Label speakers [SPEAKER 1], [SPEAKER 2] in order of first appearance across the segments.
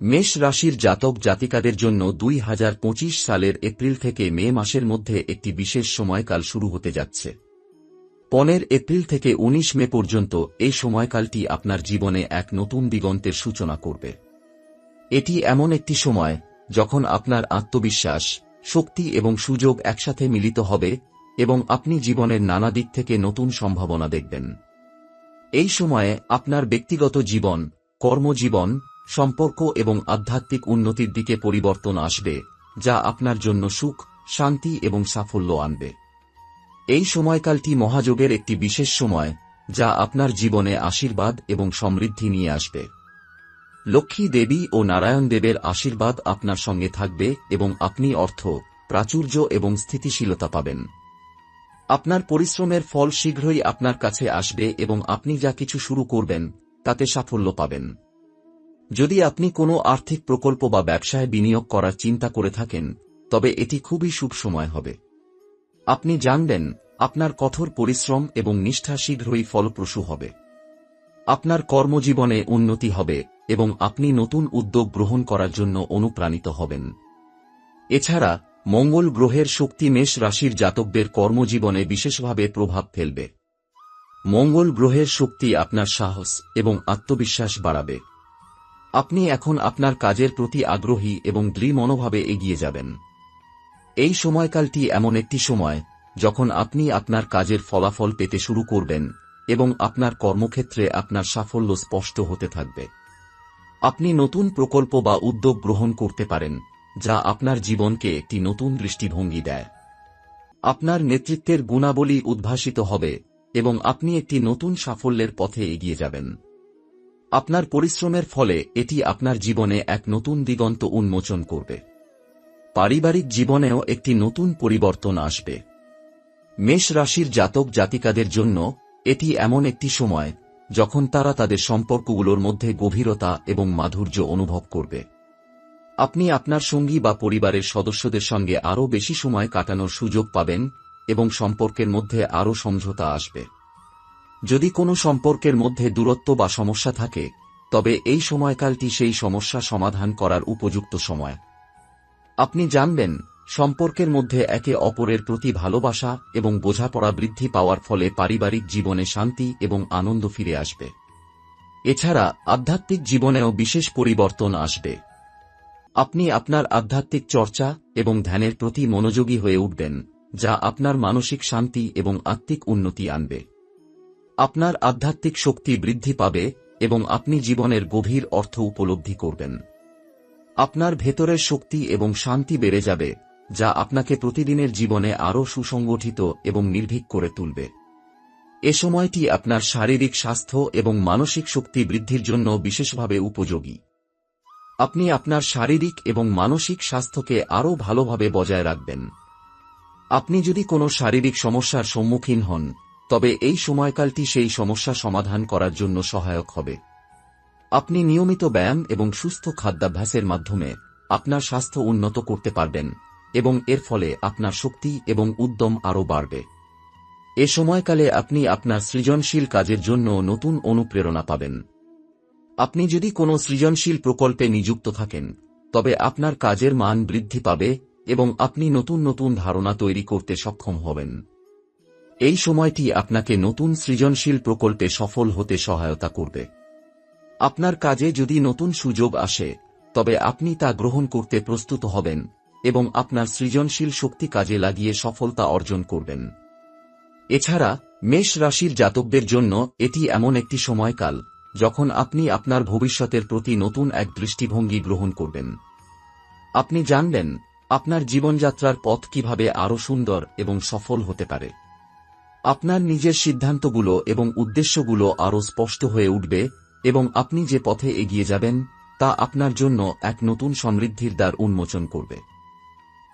[SPEAKER 1] মেষ রাশির জাতক জাতিকাদের জন্য দুই হাজার পঁচিশ সালের এপ্রিল থেকে মে মাসের মধ্যে একটি বিশেষ সময়কাল শুরু হতে যাচ্ছে। পনেরো এপ্রিল থেকে ১৯ মে পর্যন্ত এই সময়কালটি আপনার জীবনে এক নতুন দিগন্তের সূচনা করবে। এটি এমন একটি সময় যখন আপনার আত্মবিশ্বাস, শক্তি এবং সুযোগ একসাথে মিলিত হবে এবং আপনি জীবনের নানা দিক থেকে নতুন সম্ভাবনা দেখবেন। এই সময়ে আপনার ব্যক্তিগত জীবন, কর্মজীবন সম্পর্ক এবং আধ্যাত্মিক উন্নতির দিকে পরিবর্তন আসবে, যা আপনার জন্য সুখ, শান্তি এবং সাফল্য আনবে। এই সময়কালটি মহাযোগের একটি বিশেষ সময়, যা আপনার জীবনে আশীর্বাদ এবং সমৃদ্ধি নিয়ে আসবে। লক্ষ্মী দেবী ও নারায়ণ দেবের আশীর্বাদ আপনার সঙ্গে থাকবে এবং আপনি অর্থ, প্রাচুর্য এবং স্থিতিশীলতা পাবেন। আপনার পরিশ্রমের ফল শীঘ্রই আপনার কাছে আসবে এবং আপনি যা কিছু শুরু করবেন, তাতে সাফল্য পাবেন। যদি আপনি কোনো আর্থিক প্রকল্প বা ব্যবসায় বিনিয়োগ করার চিন্তা করে থাকেন, তবে এটি খুবই শুভ সময় হবে। আপনি জানবেন, আপনার কঠোর পরিশ্রম এবং নিষ্ঠা শীঘ্রই ফলপ্রসূ হবে। আপনার কর্মজীবনে উন্নতি হবে এবং আপনি নতুন উদ্যোগ গ্রহণ করার জন্য অনুপ্রাণিত হবেন। এছাড়া, মঙ্গল গ্রহের শক্তি মেষ রাশির জাতকদের কর্মজীবনে বিশেষভাবে প্রভাব ফেলবে। মঙ্গল গ্রহের শক্তি আপনার সাহস এবং আত্মবিশ্বাস বাড়াবে। আপনি এখন আপনার কাজের প্রতি আগ্রহী এবং দৃঢ় মনোভাবে এগিয়ে যাবেন। এই সময়কালটি এমন একটি সময় যখন আপনি আপনার কাজের ফলাফল পেতে শুরু করবেন এবং আপনার কর্মক্ষেত্রে আপনার সাফল্য স্পষ্ট হতে থাকবে। আপনি নতুন প্রকল্প বা উদ্যোগ গ্রহণ করতে পারেন, যা আপনার জীবনকে একটি নতুন দৃষ্টিভঙ্গি দেয়। আপনার নেতৃত্বের গুণাবলী উদ্ভাসিত হবে এবং আপনি একটি নতুন সাফল্যের পথে এগিয়ে যাবেন। আপনার পরিশ্রমের ফলে এটি আপনার জীবনে এক নতুন দিগন্ত উন্মোচন করবে। পারিবারিক জীবনেও একটি নতুন পরিবর্তন আসবে। মেষ রাশির জাতক জাতিকাদের জন্য এটি এমন একটি সময় যখন তারা তাদের সম্পর্কগুলোর মধ্যে গভীরতা এবং মাধুর্য অনুভব করবে। আপনি আপনার সঙ্গী বা পরিবারের সদস্যদের সঙ্গে আরও বেশি সময় কাটানোর সুযোগ পাবেন এবং সম্পর্কের মধ্যে আরও সমঝোতা আসবে। যদি কোনো সম্পর্কের মধ্যে দূরত্ব বা সমস্যা থাকে, তবে এই সময়কালটি সেই সমস্যা সমাধান করার উপযুক্ত সময়। আপনি জানবেন, সম্পর্কের মধ্যে একে অপরের প্রতি ভালোবাসা এবং বোঝাপড়া বৃদ্ধি পাওয়ার ফলে পারিবারিক জীবনে শান্তি এবং আনন্দ ফিরে আসবে। এছাড়া, আধ্যাত্মিক জীবনেও বিশেষ পরিবর্তন আসবে। আপনি আপনার আধ্যাত্মিক চর্চা এবং ধ্যানের প্রতি মনোযোগী হয়ে উঠবেন, যা আপনার মানসিক শান্তি এবং আত্মিক উন্নতি আনবে। আপনার আধ্যাত্মিক শক্তি বৃদ্ধি পাবে এবং আপনি জীবনের গভীর অর্থ উপলব্ধি করবেন। আপনার ভেতরের শক্তি এবং শান্তি বেড়ে যাবে, যা আপনাকে প্রতিদিনের জীবনে আরও সুসংগঠিত এবং নির্ভীক করে তুলবে। এ সময়টি আপনার শারীরিক স্বাস্থ্য এবং মানসিক শক্তি বৃদ্ধির জন্য বিশেষভাবে উপযোগী। আপনি আপনার শারীরিক এবং মানসিক স্বাস্থ্যকে আরও ভালোভাবে বজায় রাখবেন। আপনি যদি কোনো শারীরিক সমস্যার সম্মুখীন হন তবে এই সময়কালটি সেই সমস্যা সমাধান করার জন্য সহায়ক হবে। আপনি নিয়মিত ব্যায়াম এবং সুস্থ খাদ্যাভ্যাসের মাধ্যমে আপনার স্বাস্থ্য উন্নত করতে পারবেন এবং এর ফলে আপনার শক্তি এবং উদ্যম আরও বাড়বে। এ সময়কালে আপনি আপনার সৃজনশীল কাজের জন্য নতুন অনুপ্রেরণা পাবেন। আপনি যদি কোনো সৃজনশীল প্রকল্পে নিযুক্ত থাকেন, তবে আপনার কাজের মান বৃদ্ধি পাবে এবং আপনি নতুন নতুন ধারণা তৈরি করতে সক্ষম হবেন। এই সময়টি আপনাকে নতুন সৃজনশীল প্রকল্পে সফল হতে সহায়তা করবে। আপনার কাজে যদি নতুন সুযোগ আসে, তবে আপনি তা গ্রহণ করতে প্রস্তুত হবেন এবং আপনার সৃজনশীল শক্তি কাজে লাগিয়ে সফলতা অর্জন করবেন। এছাড়া, মেষ রাশির জাতকদের জন্য এটি এমন একটি সময়কাল যখন আপনি আপনার ভবিষ্যতের প্রতি নতুন এক দৃষ্টিভঙ্গি গ্রহণ করবেন। আপনি জানবেন, আপনার জীবনযাত্রার পথ কীভাবে আরও সুন্দর এবং সফল হতে পারে। আপনার নিজের সিদ্ধান্তগুলো এবং উদ্দেশ্যগুলো আরও স্পষ্ট হয়ে উঠবে, এবং আপনি যে পথে এগিয়ে যাবেন, তা আপনার জন্য এক নতুন সমৃদ্ধির দ্বার উন্মোচন করবে।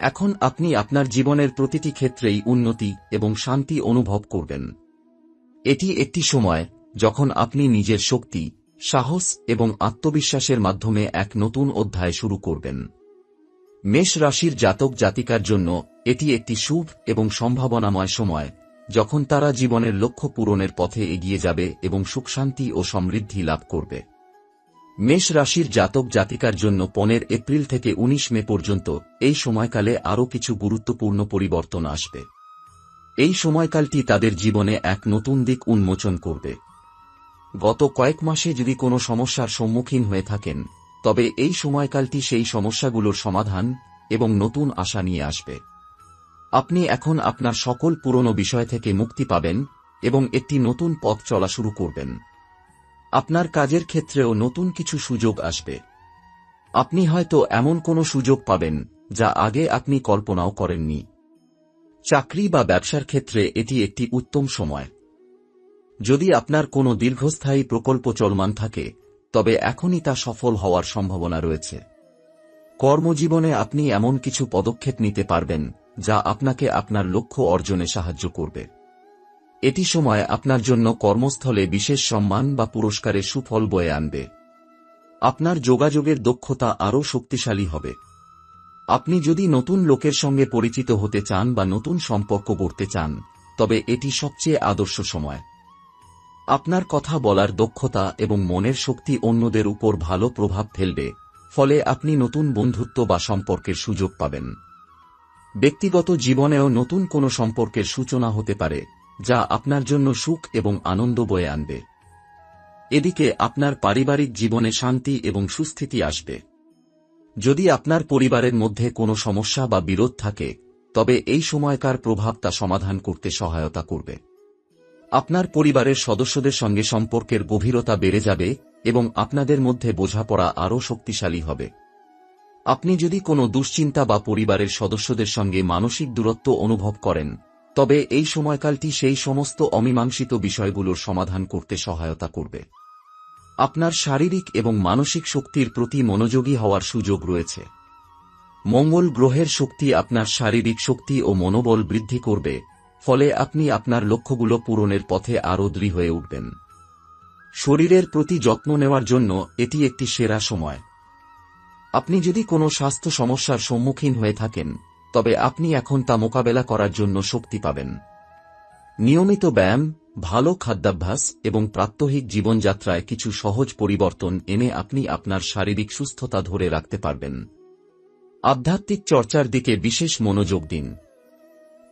[SPEAKER 1] এখন আপনি আপনার জীবনের প্রতিটি ক্ষেত্রেই উন্নতি এবং শান্তি অনুভব করবেন। এটি একটি সময় যখন আপনি নিজের শক্তি, সাহস এবং আত্মবিশ্বাসের মাধ্যমে এক নতুন অধ্যায় শুরু করবেন। মেষ রাশির জাতক জাতিকার জন্য এটি একটি শুভ এবং সম্ভাবনাময় সময়। যখন তারা জীবনের লক্ষ্য পূরণের পথে এগিয়ে যাবে এবং সুখশান্তি ও সমৃদ্ধি লাভ করবে। মেষ রাশির জাতক জাতিকার জন্য পনেরো এপ্রিল থেকে ১৯ মে পর্যন্ত এই সময়কালে আরও কিছু গুরুত্বপূর্ণ পরিবর্তন আসবে। এই সময়কালটি তাদের জীবনে এক নতুন দিক উন্মোচন করবে। গত কয়েক মাসে যদি কোনো সমস্যার সম্মুখীন হয়ে থাকেন, তবে এই সময়কালটি সেই সমস্যাগুলোর সমাধান এবং নতুন আশা নিয়ে আসবে। আপনি এখন আপনার সকল পুরনো বিষয় থেকে মুক্তি পাবেন এবং একটি নতুন পথ চলা শুরু করবেন। আপনার কাজের ক্ষেত্রেও নতুন কিছু সুযোগ আসবে। আপনি হয়তো এমন কোনো সুযোগ পাবেন যা আগে আপনি কল্পনাও করেননি। চাকরি বা ব্যবসার ক্ষেত্রে এটি একটি উত্তম সময়। যদি আপনার কোনো দীর্ঘস্থায়ী প্রকল্প চলমান থাকে, তবে এখনই তা সফল হওয়ার সম্ভাবনা রয়েছে। কর্মজীবনে আপনি এমন কিছু পদক্ষেপ নিতে পারবেন যা আপনাকে আপনার লক্ষ্য অর্জনে সাহায্য করবে। এটি সময় আপনার জন্য কর্মস্থলে বিশেষ সম্মান বা পুরস্কারের সুফল বয়ে আনবে। আপনার যোগাযোগের দক্ষতা আরও শক্তিশালী হবে। আপনি যদি নতুন লোকের সঙ্গে পরিচিত হতে চান বা নতুন সম্পর্ক গড়তে চান, তবে এটি সবচেয়ে আদর্শ সময়। আপনার কথা বলার দক্ষতা এবং মনের শক্তি অন্যদের উপর ভালো প্রভাব ফেলবে, ফলে আপনি নতুন বন্ধুত্ব বা সম্পর্কের সুযোগ পাবেন। ব্যক্তিগত জীবনেও নতুন কোনো সম্পর্কের সূচনা হতে পারে, যা আপনার জন্য সুখ এবং আনন্দ বয়ে আনবে। এদিকে আপনার পারিবারিক জীবনে শান্তি এবং সুস্থিতি আসবে। যদি আপনার পরিবারের মধ্যে কোনো সমস্যা বা বিরোধ থাকে, তবে এই সময়কার প্রভাব তা সমাধান করতে সহায়তা করবে। আপনার পরিবারের সদস্যদের সঙ্গে সম্পর্কের গভীরতা বেড়ে যাবে এবং আপনাদের মধ্যে বোঝাপড়া আরও শক্তিশালী হবে। আপনি যদি কোনো দুশ্চিন্তা বা পরিবারের সদস্যদের সঙ্গে মানসিক দূরত্ব অনুভব করেন, তবে এই সময়কালটি সেই সমস্ত অমীমাংসিত বিষয়গুলোর সমাধান করতে সহায়তা করবে। আপনার শারীরিক এবং মানসিক শক্তির প্রতি মনোযোগী হওয়ার সুযোগ রয়েছে। মঙ্গল গ্রহের শক্তি আপনার শারীরিক শক্তি ও মনোবল বৃদ্ধি করবে, ফলে আপনি আপনার লক্ষ্যগুলো পূরণের পথে আরও দৃঢ় হয়ে উঠবেন। শরীরের প্রতি যত্ন নেওয়ার জন্য এটি একটি সেরা সময়। আপনি যদি কোনো স্বাস্থ্য সমস্যার সম্মুখীন হয়ে থাকেন, তবে আপনি এখন তা মোকাবেলা করার জন্য শক্তি পাবেন। নিয়মিত ব্যায়াম, ভালো খাদ্যাভ্যাস এবং প্রাত্যহিক জীবনযাত্রায় কিছু সহজ পরিবর্তন এনে আপনি আপনার শারীরিক সুস্থতা ধরে রাখতে পারবেন। আধ্যাত্মিক চর্চার দিকে বিশেষ মনোযোগ দিন।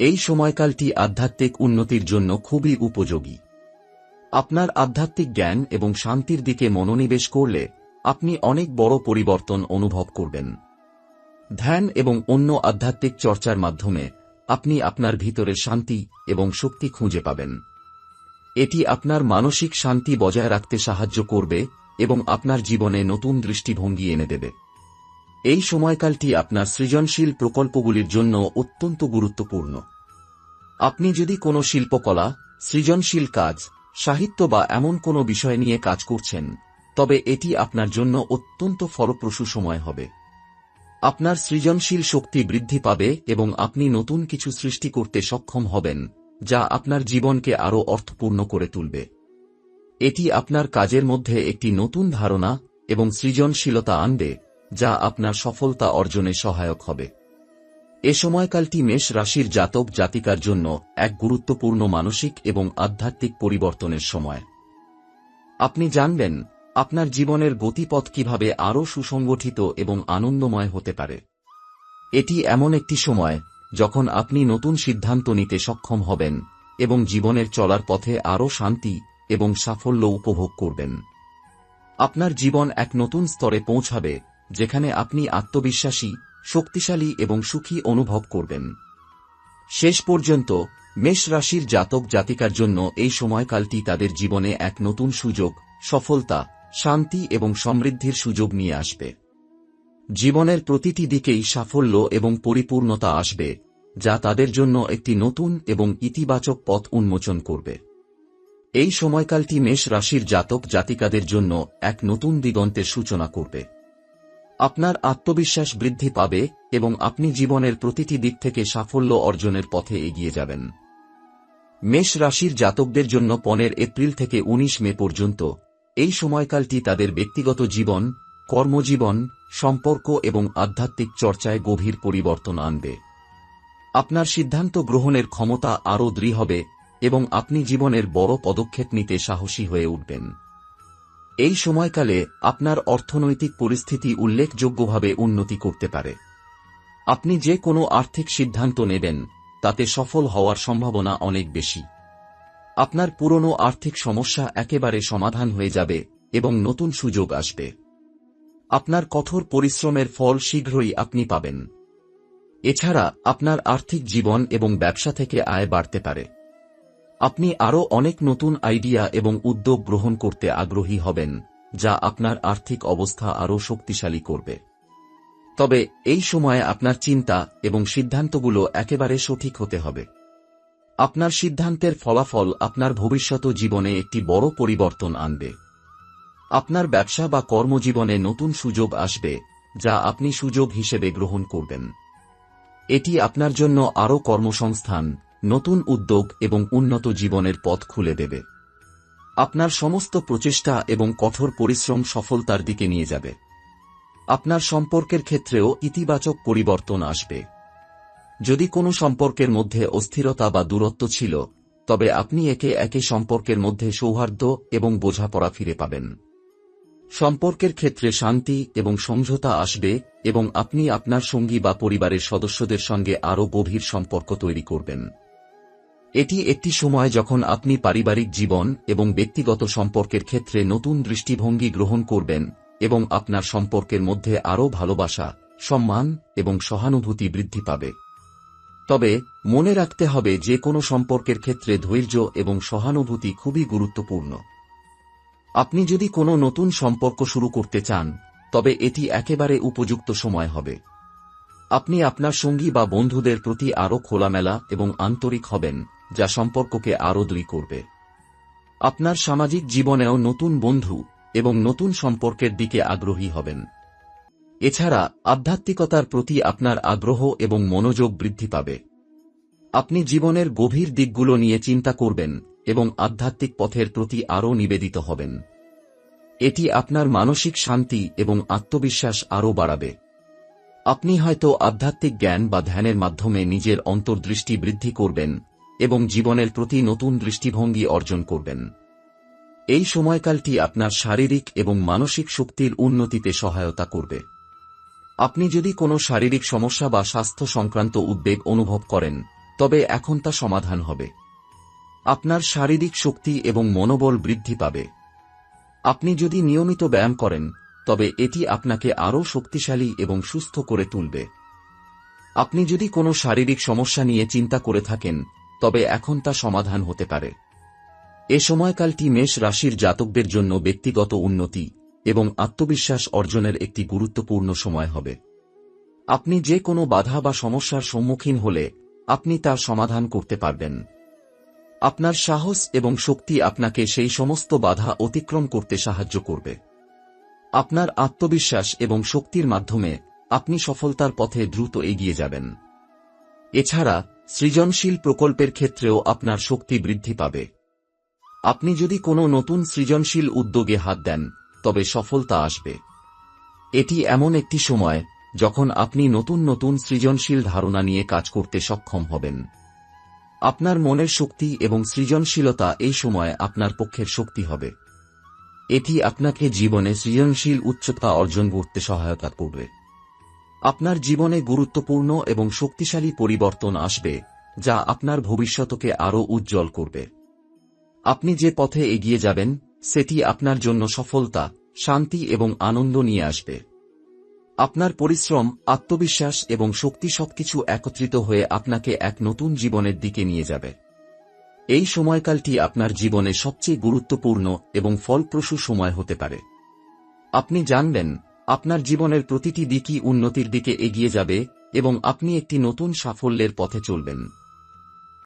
[SPEAKER 1] এই সময়কালটি আধ্যাত্মিক উন্নতির জন্য খুবই উপযোগী। আপনার আধ্যাত্মিক জ্ঞান এবং শান্তির দিকে মনোনিবেশ করলে আপনি অনেক বড় পরিবর্তন অনুভব করবেন। ধ্যান এবং অন্য আধ্যাত্মিক চর্চার মাধ্যমে আপনি আপনার ভিতরে শান্তি এবং শক্তি খুঁজে পাবেন। এটি আপনার মানসিক শান্তি বজায় রাখতে সাহায্য করবে এবং আপনার জীবনে নতুন দৃষ্টিভঙ্গি এনে দেবে। এই সময়কালটি আপনার সৃজনশীল প্রকল্পগুলির জন্য অত্যন্ত গুরুত্বপূর্ণ। আপনি যদি কোনো শিল্পকলা, সৃজনশীল কাজ, সাহিত্য বা এমন কোনো বিষয় নিয়ে কাজ করছেন তবে এটি আপনার জন্য অত্যন্ত ফলপ্রসূ সময় হবে। আপনার সৃজনশীল শক্তি বৃদ্ধি পাবে এবং আপনি নতুন কিছু সৃষ্টি করতে সক্ষম হবেন, যা আপনার জীবনকে আরও অর্থপূর্ণ করে তুলবে। এটি আপনার কাজের মধ্যে একটি নতুন ধারণা এবং সৃজনশীলতা আনবে, যা আপনার সফলতা অর্জনে সহায়ক হবে। এ সময়কালটি মেষ রাশির জাতক জাতিকার জন্য এক গুরুত্বপূর্ণ মানসিক এবং আধ্যাত্মিক পরিবর্তনের সময়। আপনি জানবেন আপনার জীবনের গতিপথ কীভাবে আরও সুসংগঠিত এবং আনন্দময় হতে পারে? এটি এমন একটি সময় যখন আপনি নতুন সিদ্ধান্ত নিতে সক্ষম হবেন এবং জীবনের চলার পথে আরও শান্তি এবং সাফল্য উপভোগ করবেন। আপনার জীবন এক নতুন স্তরে পৌঁছাবে, যেখানে আপনি আত্মবিশ্বাসী, শক্তিশালী এবং সুখী অনুভব করবেন। শেষ পর্যন্ত, মেষ রাশির জাতক জাতিকার জন্য এই সময়কালটি তাদের জীবনে এক নতুন সুযোগ, সফলতা শান্তি এবং সমৃদ্ধির সুযোগ নিয়ে আসবে। জীবনের প্রতিটি দিকেই সাফল্য এবং পরিপূর্ণতা আসবে, যা তাদের জন্য একটি নতুন এবং ইতিবাচক পথ উন্মোচন করবে। এই সময়কালটি মেষ রাশির জাতক জাতিকাদের জন্য এক নতুন দিগন্তের সূচনা করবে। আপনার আত্মবিশ্বাস বৃদ্ধি পাবে এবং আপনি জীবনের প্রতিটি দিক থেকে সাফল্য অর্জনের পথে এগিয়ে যাবেন। মেষ রাশির জাতকদের জন্য পনেরো এপ্রিল থেকে ১৯ মে পর্যন্ত এই সময়কালটি তাদের ব্যক্তিগত জীবন, কর্মজীবন, সম্পর্ক এবং আধ্যাত্মিক চর্চায় গভীর পরিবর্তন আনবে। আপনার সিদ্ধান্ত গ্রহণের ক্ষমতা আরও দৃঢ় হবে এবং আপনি জীবনের বড় পদক্ষেপ নিতে সাহসী হয়ে উঠবেন। এই সময়কালে আপনার অর্থনৈতিক পরিস্থিতি উল্লেখযোগ্যভাবে উন্নতি করতে পারে। আপনি যে কোনো আর্থিক সিদ্ধান্ত নেবেন, তাতে সফল হওয়ার সম্ভাবনা অনেক বেশি। আপনার পুরনো আর্থিক সমস্যা একেবারে সমাধান হয়ে যাবে এবং নতুন সুযোগ আসবে। আপনার কঠোর পরিশ্রমের ফল শীঘ্রই আপনি পাবেন। এছাড়া আপনার আর্থিক জীবন এবং ব্যবসা থেকে আয় বাড়তে পারে। আপনি আরও অনেক নতুন আইডিয়া এবং উদ্যোগ গ্রহণ করতে আগ্রহী হবেন, যা আপনার আর্থিক অবস্থা আরও শক্তিশালী করবে। তবে এই সময়ে আপনার চিন্তা এবং সিদ্ধান্তগুলো একেবারে সঠিক হতে হবে। আপনার সিদ্ধান্তের ফলাফল আপনার ভবিষ্যৎ জীবনে একটি বড় পরিবর্তন আনবে। আপনার ব্যবসা বা কর্মজীবনে নতুন সুযোগ আসবে, যা আপনি সুযোগ হিসেবে গ্রহণ করবেন। এটি আপনার জন্য আরও কর্মসংস্থান, নতুন উদ্যোগ এবং উন্নত জীবনের পথ খুলে দেবে। আপনার সমস্ত প্রচেষ্টা এবং কঠোর পরিশ্রম সফলতার দিকে নিয়ে যাবে। আপনার সম্পর্কের ক্ষেত্রেও ইতিবাচক পরিবর্তন আসবে। যদি কোনো সম্পর্কের মধ্যে অস্থিরতা বা দূরত্ব ছিল, তবে আপনি একে একে সম্পর্কের মধ্যে সৌহার্দ্য এবং বোঝাপড়া ফিরে পাবেন। সম্পর্কের ক্ষেত্রে শান্তি এবং সমঝোতা আসবে এবং আপনি আপনার সঙ্গী বা পরিবারের সদস্যদের সঙ্গে আরও গভীর সম্পর্ক তৈরি করবেন। এটি একটি সময় যখন আপনি পারিবারিক জীবন এবং ব্যক্তিগত সম্পর্কের ক্ষেত্রে নতুন দৃষ্টিভঙ্গি গ্রহণ করবেন এবং আপনার সম্পর্কের মধ্যে আরও ভালোবাসা, সম্মান এবং সহানুভূতি বৃদ্ধি পাবে। তবে, মনে রাখতে হবে যে কোনো সম্পর্কের ক্ষেত্রে ধৈর্য এবং সহানুভূতি খুবই গুরুত্বপূর্ণ। আপনি যদি কোনো নতুন সম্পর্ক শুরু করতে চান, তবে এটি একেবারে উপযুক্ত সময় হবে। আপনি আপনার সঙ্গী বা বন্ধুদের প্রতি আরও খোলামেলা এবং আন্তরিক হবেন, যা সম্পর্ককে আরও দৃঢ় করবে। আপনার সামাজিক জীবনেও নতুন বন্ধু এবং নতুন সম্পর্কের দিকে আগ্রহী হবেন। এছাড়া আধ্যাত্মিকতার প্রতি আপনার আগ্রহ এবং মনোযোগ বৃদ্ধি পাবে। আপনি জীবনের গভীর দিকগুলো নিয়ে চিন্তা করবেন এবং আধ্যাত্মিক পথের প্রতি আরও নিবেদিত হবেন। এটি আপনার মানসিক শান্তি এবং আত্মবিশ্বাস আরও বাড়াবে। আপনি হয়তো আধ্যাত্মিক জ্ঞান বা ধ্যানের মাধ্যমে নিজের অন্তর্দৃষ্টি বৃদ্ধি করবেন এবং জীবনের প্রতি নতুন দৃষ্টিভঙ্গি অর্জন করবেন। এই সময়কালটি আপনার শারীরিক এবং মানসিক শক্তির উন্নতিতে সহায়তা করবে। আপনি যদি কোনো শারীরিক সমস্যা বা স্বাস্থ্য সংক্রান্ত উদ্বেগ অনুভব করেন, তবে এখন তা সমাধান হবে। আপনার শারীরিক শক্তি এবং মনোবল বৃদ্ধি পাবে। আপনি যদি নিয়মিত ব্যায়াম করেন, তবে এটি আপনাকে আরও শক্তিশালী এবং সুস্থ করে তুলবে। আপনি যদি কোনো শারীরিক সমস্যা নিয়ে চিন্তা করে থাকেন, তবে এখন তা সমাধান হতে পারে। এ সময়কালটি মেষ রাশির জাতকদের জন্য ব্যক্তিগত উন্নতি। এবং আত্মবিশ্বাস অর্জনের একটি গুরুত্বপূর্ণ সময় হবে। আপনি যে কোনো বাধা বা সমস্যার সম্মুখীন হলে আপনি তার সমাধান করতে পারবেন। আপনার সাহস এবং শক্তি আপনাকে সেই সমস্ত বাধা অতিক্রম করতে সাহায্য করবে। আপনার আত্মবিশ্বাস এবং শক্তির মাধ্যমে আপনি সফলতার পথে দ্রুত এগিয়ে যাবেন। এছাড়া, সৃজনশীল প্রকল্পের ক্ষেত্রেও আপনার শক্তি বৃদ্ধি পাবে। আপনি যদি কোনো নতুন সৃজনশীল উদ্যোগে হাত দেন তবে সফলতা আসবে। এটি এমন একটি সময় যখন আপনি নতুন নতুন সৃজনশীল ধারণা নিয়ে কাজ করতে সক্ষম হবেন। আপনার মনের শক্তি এবং সৃজনশীলতা এই সময় আপনার পক্ষের শক্তি হবে। এটি আপনাকে জীবনে সৃজনশীল উচ্চতা অর্জন করতে সহায়তা করবে। আপনার জীবনে গুরুত্বপূর্ণ এবং শক্তিশালী পরিবর্তন আসবে, যা আপনার ভবিষ্যতকে আরও উজ্জ্বল করবে। আপনি যে পথে এগিয়ে যাবেন সেটি আপনার জন্য সফলতা, শান্তি এবং আনন্দ নিয়ে আসবে। আপনার পরিশ্রম, আত্মবিশ্বাস এবং শক্তি সবকিছু একত্রিত হয়ে আপনাকে এক নতুন জীবনের দিকে নিয়ে যাবে। এই সময়কালটি আপনার জীবনে সবচেয়ে গুরুত্বপূর্ণ এবং ফলপ্রসূ সময় হতে পারে। আপনি জানবেন, আপনার জীবনের প্রতিটি দিকই উন্নতির দিকে এগিয়ে যাবে এবং আপনি একটি নতুন সাফল্যের পথে চলবেন।